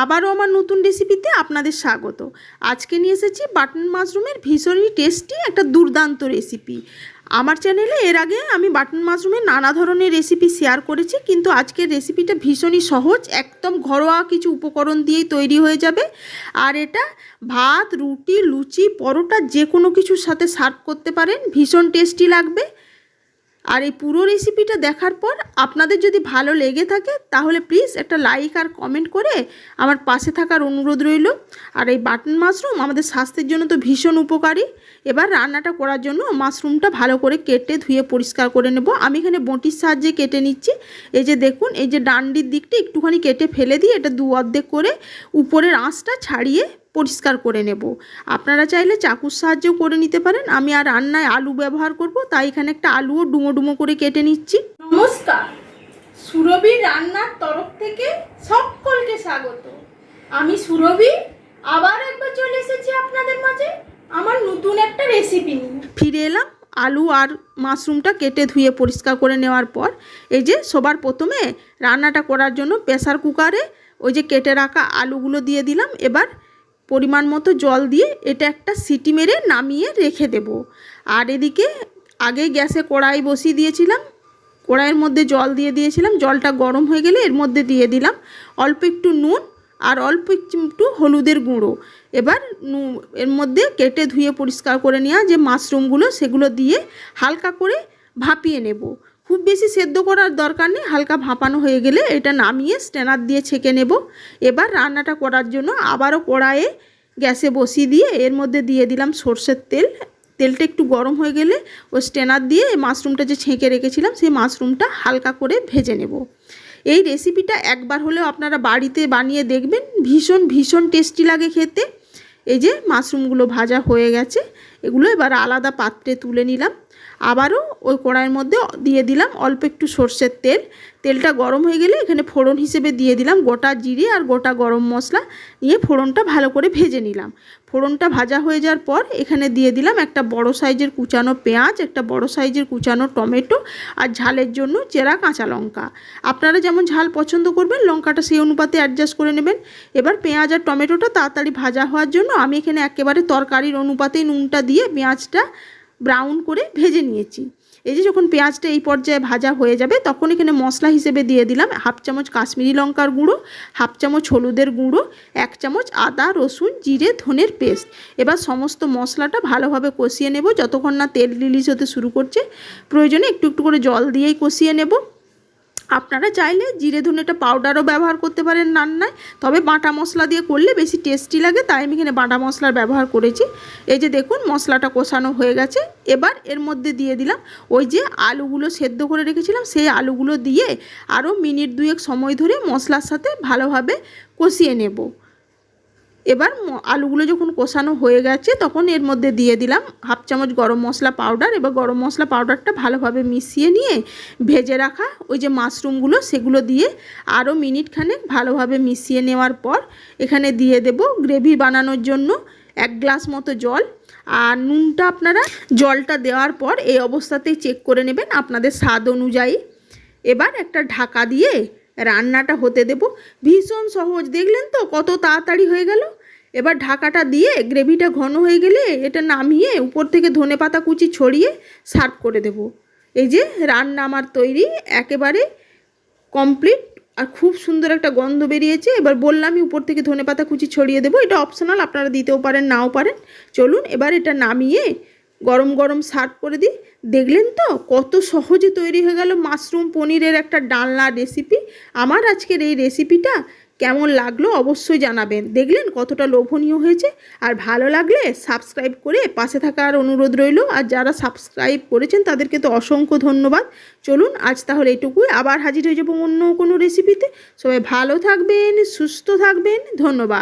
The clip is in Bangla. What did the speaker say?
আবারও আমার নতুন রেসিপিতে আপনাদের স্বাগত। আজকে নিয়ে এসেছি বাটন মাশরুমের ভীষণই টেস্টি একটা দুর্দান্ত রেসিপি আমার চ্যানেলে এর আগে আমি বাটন মাশরুমের নানা ধরনের রেসিপি শেয়ার করেছি, কিন্তু আজকের রেসিপিটা ভীষণই সহজ, একদম ঘরোয়া কিছু উপকরণ দিয়েই তৈরি হয়ে যাবে। আর এটা ভাত, রুটি, লুচি, পরোটা যে কোনো কিছুর সাথে সার্ভ করতে পারেন, ভীষণ টেস্টি লাগবে। আর এই পুরো রেসিপিটা দেখার পর আপনাদের যদি ভালো লেগে থাকে, তাহলে প্লিজ একটা লাইক আর কমেন্ট করে আমার পাশে থাকার অনুরোধ রইল। আর এই বাটন মাশরুম আমাদের স্বাস্থ্যের জন্য তো ভীষণ উপকারী। এবার রান্নাটা করার জন্য মাশরুমটা ভালো করে কেটে ধুয়ে পরিষ্কার করে নেব। আমি এখানে বটির সাহায্যে কেটে নিচ্ছি। এই যে দেখুন, এই যে ডান্ডির দিকটা একটুখানি কেটে ফেলে দিয়ে এটা দু অর্ধেক করে উপরের আঁশটা ছাড়িয়ে পরিষ্কার করে নেব। আপনারা চাইলে চাকুর সাহায্যেও করে নিতে পারেন। আমি আর রান্নায় আলু ব্যবহার করব তাই এখানে একটা আলুও ডুমো ডুমো করে কেটে নিচ্ছি। নমস্কার সুরভি রান্নার তরফ থেকে সকলকে স্বাগত। আমি সুরভি আবার একবার চলে এসেছি আপনাদের মাঝে আমার নতুন একটা রেসিপি নিয়ে। ফিরে এলাম আলু আর মাশরুমটা কেটে ধুয়ে পরিষ্কার করে নেওয়ার পর এই যে সবার প্রথমে রান্নাটা করার জন্য প্রেসার কুকারে ওই যে কেটে রাখা আলুগুলো দিয়ে দিলাম। এবার পরিমাণ মতো জল দিয়ে এটা একটা সিটি মেরে নামিয়ে রেখে দেব। আর এদিকে আগে গ্যাসে কড়াই বসিয়ে দিয়েছিলাম। কড়াইয়ের মধ্যে জল দিয়ে দিয়েছিলাম। জলটা গরম হয়ে গেলে এর মধ্যে দিয়ে দিলাম অল্প একটু নুন আর অল্প একটু হলুদের গুঁড়ো। এবার এর মধ্যে কেটে ধুয়ে পরিষ্কার করে নেওয়া যে মাশরুমগুলো সেগুলো দিয়ে হালকা করে ভাপিয়ে নেব। খুব বেশি সেদ্ধ করার দরকার নেই, হালকা ভাপানো হয়ে গেলে এটা নামিয়ে স্ট্যানার দিয়ে ছেঁকে নেব। এবার রান্নাটা করার জন্য আবারও কড়াইয়ে গ্যাসে বসিয়ে দিয়ে এর মধ্যে দিয়ে দিলাম সর্ষের তেল। তেলটা একটু গরম হয়ে গেলে ওই স্ট্যানার দিয়ে এই মাশরুমটা যে ছেঁকে রেখেছিলাম সেই মাশরুমটা হালকা করে ভেজে নেব। এই রেসিপিটা একবার হলেও আপনারা বাড়িতে বানিয়ে দেখবেন, ভীষণ ভীষণ টেস্টি লাগে খেতে। এই যে মাশরুমগুলো ভাজা হয়ে গেছে এগুলো এবার আলাদা পাত্রে তুলে নিলাম। আবারও ওই কড়াইয়ের মধ্যে দিয়ে দিলাম অল্প একটু সর্ষের তেল। তেলটা গরম হয়ে গেলে এখানে ফোড়ন হিসেবে দিয়ে দিলাম গোটা জিরে আর গোটা গরম মশলা নিয়ে ফোড়নটা ভালো করে ভেজে নিলাম। ফোড়নটা ভাজা হয়ে যাওয়ার পর এখানে দিয়ে দিলাম একটা বড় সাইজের কুচানো পেঁয়াজ, একটা বড় সাইজের কুচানো টমেটো আর ঝালের জন্য চেরা কাঁচা লঙ্কা। আপনারা যেমন ঝাল পছন্দ করবেন, লঙ্কাটা সেই অনুপাতে অ্যাডজাস্ট করে নেবেন। এবার পেঁয়াজ আর টমেটোটা তাড়াতাড়ি ভাজা হওয়ার জন্য আমি এখানে একেবারে তরকারির অনুপাতেই নুনটা দিয়ে পেঁয়াজটা ব্রাউন করে ভেজে নিয়েছি। এই যে যখন পেঁয়াজটা এই পর্যায়ে ভাজা হয়ে যাবে, তখন এখানে মশলা হিসেবে দিয়ে দিলাম হাফ চামচ কাশ্মীরি লঙ্কার গুঁড়ো, হাফ চামচ হলুদের গুঁড়ো, এক চামচ আদা, রসুন, জিরে, ধনের পেস্ট। এবার সমস্ত মশলাটা ভালোভাবে কষিয়ে নেব, যতক্ষণ না তেল রিলিজ হতে শুরু করছে। প্রয়োজনে একটু একটু করে জল দিয়েই কষিয়ে নেব। আপনারা চাইলে জিরে ধনেটা পাউডারও ব্যবহার করতে পারেন রান্নায়। তবে বাটা মশলা দিয়ে করলে বেশি টেস্টি লাগে, তাই আমি এখানে বাটা মশলার ব্যবহার করেছি। এই যে দেখুন, মশলাটা কষানো হয়ে গেছে। এবার এর মধ্যে দিয়ে দিলাম ওই যে আলুগুলো সেদ্ধ করে রেখেছিলাম, সেই আলুগুলো দিয়ে আরও মিনিট দুয়েক সময় ধরে মশলার সাথে ভালোভাবে কষিয়ে নেব। এবার আলুগুলো যখন কষানো হয়ে গেছে, তখন এর মধ্যে দিয়ে দিলাম হাফ চামচ গরম মশলা পাউডার এবার গরম মশলা পাউডারটা ভালোভাবে মিশিয়ে নিয়ে ভেজে রাখা ওই যে মাশরুমগুলো, সেগুলো দিয়ে আরও মিনিট খানেক ভালোভাবে মিশিয়ে নেওয়ার পর এখানে দিয়ে দেব গ্রেভি বানানোর জন্য এক গ্লাস মতো জল। আর নুনটা আপনারা জলটা দেওয়ার পর এই অবস্থাতেই চেক করে নেবেন আপনাদের স্বাদ অনুযায়ী। এবার একটা ঢাকা দিয়ে রান্নাটা হতে দেব। ভীষণ সহজ, দেখলেন তো কত তাড়াতাড়ি হয়ে গেল? এবার ঢাকাটা দিয়ে গ্রেভিটা ঘন হয়ে গেলে এটা নামিয়ে উপর থেকে ধনে পাতা কুচি ছড়িয়ে সার্ভ করে দেব। এই যে রান্না আমার তৈরি, একেবারে কমপ্লিট আর খুব সুন্দর একটা গন্ধ বেরিয়েছে। এবার বললামই উপর থেকে ধনে পাতা কুচি ছড়িয়ে দেবো। এটা অপশনাল, আপনারা দিতেও পারেন, নাও পারেন। চলুন এবার এটা নামিয়ে গরম গরম সার্ভ করে দিই। দেখলেন তো কত সহজে তৈরি হয়ে গেল মাশরুম পনিরের একটা ডালনা রেসিপি আমার আজকের এই রেসিপিটা কেমন লাগল অবশ্যই জানাবেন। দেখলেন কতটা লোভনীয় হয়েছে। আর ভালো লাগলে সাবস্ক্রাইব করে পাশে থাকার অনুরোধ রইল। আর যারা সাবস্ক্রাইব করেছেন তাদেরকে তো অসংখ্য ধন্যবাদ। চলুন আজ তাহলে এটুকুই। আবার হাজির হয়ে যাব অন্য কোনো রেসিপিতে সবাই ভালো থাকবেন, সুস্থ থাকবেন। ধন্যবাদ।